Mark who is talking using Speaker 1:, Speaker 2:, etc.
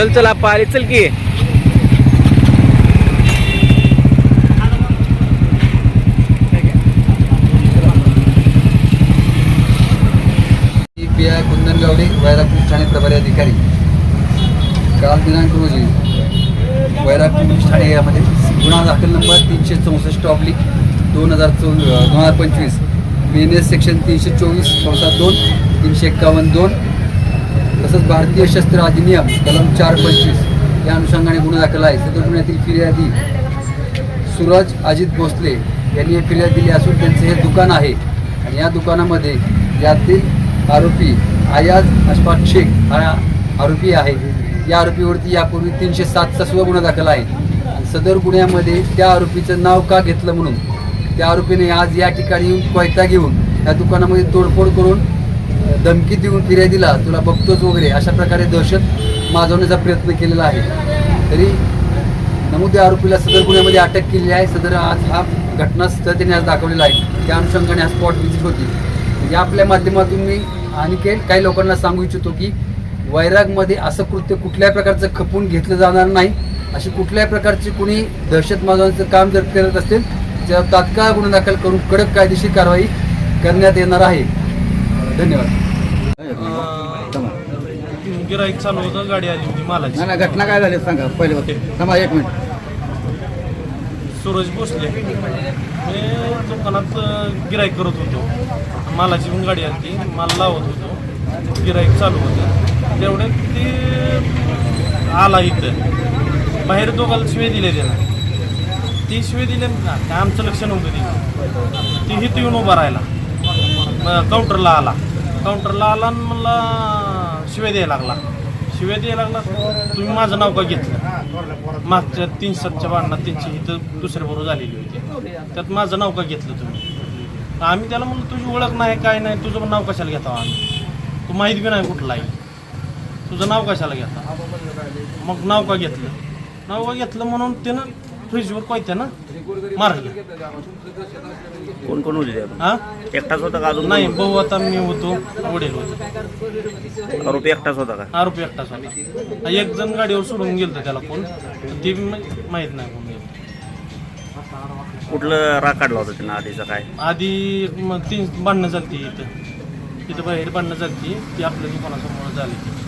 Speaker 1: चल चल आप आले चल की.
Speaker 2: मी पी आय कुंदनगावडे वैरागपूर ठाणे प्रभारी अधिकारी. काल दिनांक रोजी वैरागपूर ठाणे यामध्ये गुन्हा दाखल नंबर तीनशे चौसष्ट ऑब्लिक दोन हजार चौ दोन हजार पंचवीस. बी एन एस सेक्शन तीनशे चोवीस कंसात दोन तीनशे एक्कावन्न दोन तसंच भारतीय शस्त्र अधिनियम कलम चार पंचवीस या अनुषंगाने गुन्हा दाखल आहे. सदर गुन्ह्यातील फिर्यादी सूरज अजित भोसले यांनी हे फिर्याद दिली असून त्यांचे हे दुकान आहे. आणि या दुकानामध्ये यातील आरोपी आयाज अशफाक शेख हा आरोपी आहे. या आरोपीवरती यापूर्वी तीनशे सातचा सुद्धा गुन्हा दाखल आहे. आणि सदर गुन्ह्यामध्ये त्या आरोपीचं नाव का घेतलं म्हणून? त्या आरोपीने आज या ठिकाणी येऊन कोयता घेऊन या दुकानामध्ये तोडफोड करून धमकी देऊन फिर्यादीला तुला बघतोच वगैरे अशा प्रकारे दहशत माजवण्याचा प्रयत्न केलेला आहे. तरी नमूद या आरोपीला सदर गुन्ह्यामध्ये अटक केली आहे. सदर आज हा घटनास्थळ त्यांनी आज दाखवलेला आहे. त्या अनुषंगाने हा स्पॉट व्हिजिट होती. या आपल्या माध्यमातून मी आणखी काही काही लोकांना सांगू इच्छितो की वैरागमध्ये असं कृत्य कुठल्याही प्रकारचं खपून घेतलं जाणार नाही. अशी कुठल्याही प्रकारची कुणी दहशत माजवण्याचं काम जर करत असतील तर तात्काळ गुन्हा दाखल करून कडक कायदेशीर कारवाई करण्यात येणार आहे. धन्यवाद.
Speaker 3: गिराईक चालू होतं गाडी आली होती मालाची.
Speaker 2: नाही घटना काय झाली सांगा पहिले होते थांबा एक मिनिट.
Speaker 3: सूरज भोसले. मी दुकानात गिराईक करत होतो. मालाची पण गाडी आली माल लावत होतो. गिराईक चालू होतं. तेवढ्यात ती आला इथं. बाहेर दोघाला शिवे दिले त्याला ती शिवे दिले ना काय आमचं लक्ष नव्हतं ती ती हिथं येऊन उभा राहिला. काउंटरला आला. काउंटरला आला आणि मला शिवाय द्यायला लागला. शिवाय द्यायला लागला तुम्ही माझं नाव का घेतलं? मागच्या तीन सातच्या भांडणात त्यांची इथं दुसऱ्या बरोबर झालेली होती. त्यात माझं नाव का घेतलं तुम्ही? आम्ही त्याला म्हणलं तुझी ओळख नाही काय नाही तुझं नाव कशाला घेता आम्ही? तू माहीत बी नाही कुठलाही तुझं नाव कशाला घेता मग नाव का घेतलं? नाव का घेतलं म्हणून त्यानं फ्रीजवर कोयत्या ना मारलं
Speaker 1: कोण कोण होते त्यात?
Speaker 3: हा?
Speaker 1: एकटाच होता का अजून?
Speaker 3: नाही भाऊ आता मी होतो वडील होतो.
Speaker 1: आरोपी एकटाच होता का?
Speaker 3: आरोपी एकटाच होता. एक जण गाडीवर सोडून गेलं त्याला कोण? ते बी माहीत नाही कोण गेलं.
Speaker 1: कुठलं राग काढला होता त्यांना आधीचा काय?
Speaker 3: आधी मग तीन भांडणं झालती इथं. इथं बाहेर भांडणं झालती ती. आपल्या दुकानासमोर झाली